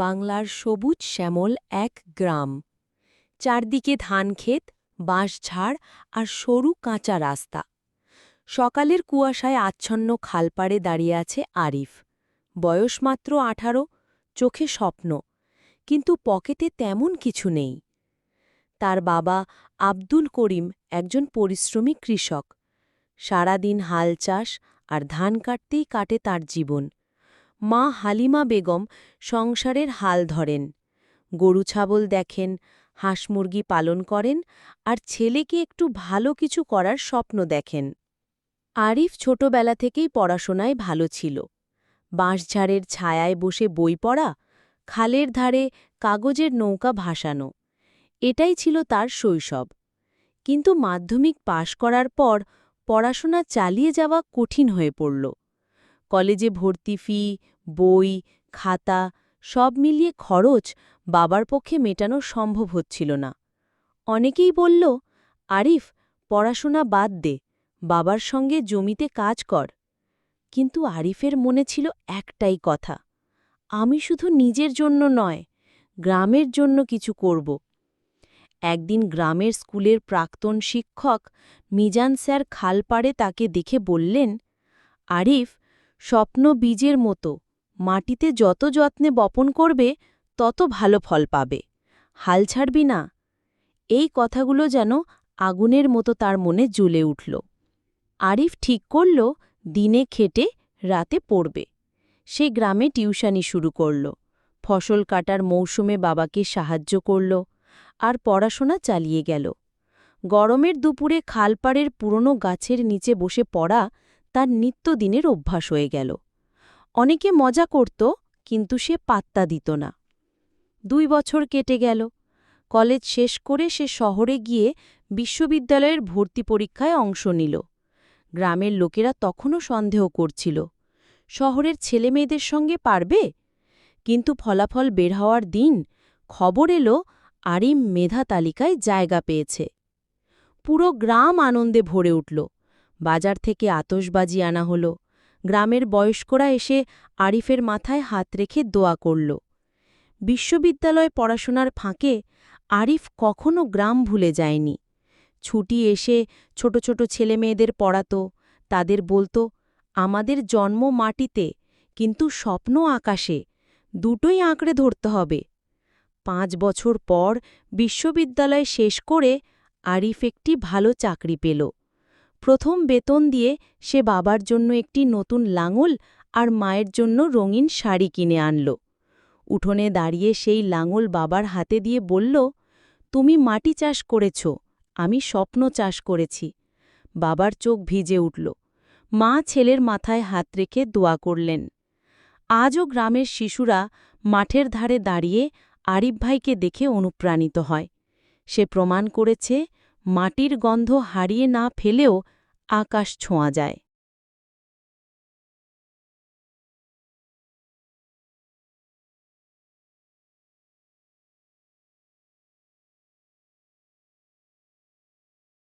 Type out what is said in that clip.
বাংলার সবুজ শ্যামল এক গ্রাম। চারদিকে ধানক্ষেত, বাঁশঝাড় আর সরু কাঁচা রাস্তা। সকালের কুয়াশায় আচ্ছন্ন খালপাড়ে দাঁড়িয়ে আছে আরিফ। বয়স মাত্র আঠারো, চোখে স্বপ্ন, কিন্তু পকেটে তেমন কিছু নেই। তার বাবা আব্দুল করিম একজন পরিশ্রমী কৃষক। সারাদিন হাল চাষ আর ধান কাটতেই কাটে তার জীবন। মা হালিমা বেগম সংসারের হাল ধরেন। গরু ছাগল দেখেন, হাঁস মুরগি পালন করেন আর ছেলেকে একটু ভালো কিছু করার স্বপ্ন দেখেন। আরিফ ছোটবেলা থেকেই পড়াশোনায় ভালো ছিল। বাঁশঝাড়ের ছায়ায় বসে বই পড়া, খালের ধারে কাগজের নৌকা ভাসানো, এটাই ছিল তার শৈশব। কিন্তু মাধ্যমিক পাশ করার পর পড়াশোনা চালিয়ে যাওয়া কঠিন হয়ে পড়ল। কলেজে ভর্তি ফি, বই, খাতা, সব মিলিয়ে খরচ বাবার পক্ষে মেটানো সম্ভব হচ্ছিল না। অনেকেই বলল, আরিফ, পড়াশোনা বাদ দে, বাবার সঙ্গে জমিতে কাজ কর। কিন্তু আরিফের মনে ছিল একটাই কথা, আমি শুধু নিজের জন্য নয়, গ্রামের জন্য কিছু করব। একদিন গ্রামের স্কুলের প্রাক্তন শিক্ষক মিজান স্যার খালপাড়ে তাকে দেখে বললেন, আরিফ স্বপ্ন বীজের মতো। মাটিতে যত যত্নে বপন করবে, তত ভালো ফল পাবে। হাল ছাড়বি না। এই কথাগুলো যেন আগুনের মতো তার মনে জ্বলে উঠল। আরিফ ঠিক করল, দিনে খেটে রাতে পড়বে। সে গ্রামে টিউশানি শুরু করল। ফসল কাটার মৌসুমে বাবাকে সাহায্য করল আর পড়াশোনা চালিয়ে গেল। গরমের দুপুরে খালপাড়ের পুরনো গাছের নিচে বসে পড়া তার নিত্যদিনের অভ্যাস হয়ে গেল। অনেকে মজা করত, কিন্তু সে পাত্তা দিত না। দুই বছর কেটে গেল। কলেজ শেষ করে সে শহরে গিয়ে বিশ্ববিদ্যালয়ের ভর্তি পরীক্ষায় অংশ নিল। গ্রামের লোকেরা তখনও সন্দেহ করছিল, শহরের ছেলেমেয়েদের সঙ্গে পারবে? কিন্তু ফলাফল বের হওয়ার দিন খবর এলো, আরিম মেধা তালিকায় জায়গা পেয়েছে। পুরো গ্রাম আনন্দে ভরে উঠল। বাজার থেকে আতসবাজি আনা হল। গ্রামের বয়স্করা এসে আরিফের মাথায় হাত রেখে দোয়া করল। বিশ্ববিদ্যালয় পড়াশোনার ফাঁকে আরিফ কখনো গ্রাম ভুলে যায়নি। ছুটি এসে ছোট ছোট ছেলেমেয়েদের পড়াত, তাদের বলতো, আমাদের জন্ম মাটিতে, কিন্তু স্বপ্ন আকাশে, দুটোই আঁকড়ে ধরতে হবে। পাঁচ বছর পর বিশ্ববিদ্যালয় শেষ করে আরিফ একটি ভালো চাকরি পেল। প্রথম বেতন দিয়ে সে বাবার জন্য একটি নতুন লাঙল আর মায়ের জন্য রঙিন শাড়ি কিনে আনল। উঠোনে দাঁড়িয়ে সেই লাঙল বাবার হাতে দিয়ে বলল, তুমি মাটি চাষ করেছ, আমি স্বপ্ন চাষ করেছি। বাবার চোখ ভিজে উঠল। মা ছেলের মাথায় হাত রেখে দোয়া করলেন। আজও গ্রামের শিশুরা মাঠের ধারে দাঁড়িয়ে আরিফ ভাইকে দেখে অনুপ্রাণিত হয়। সে প্রমাণ করেছে মাটির গন্ধ হারিয়ে না ফেলেও আকাশ ছোঁয়া যায়।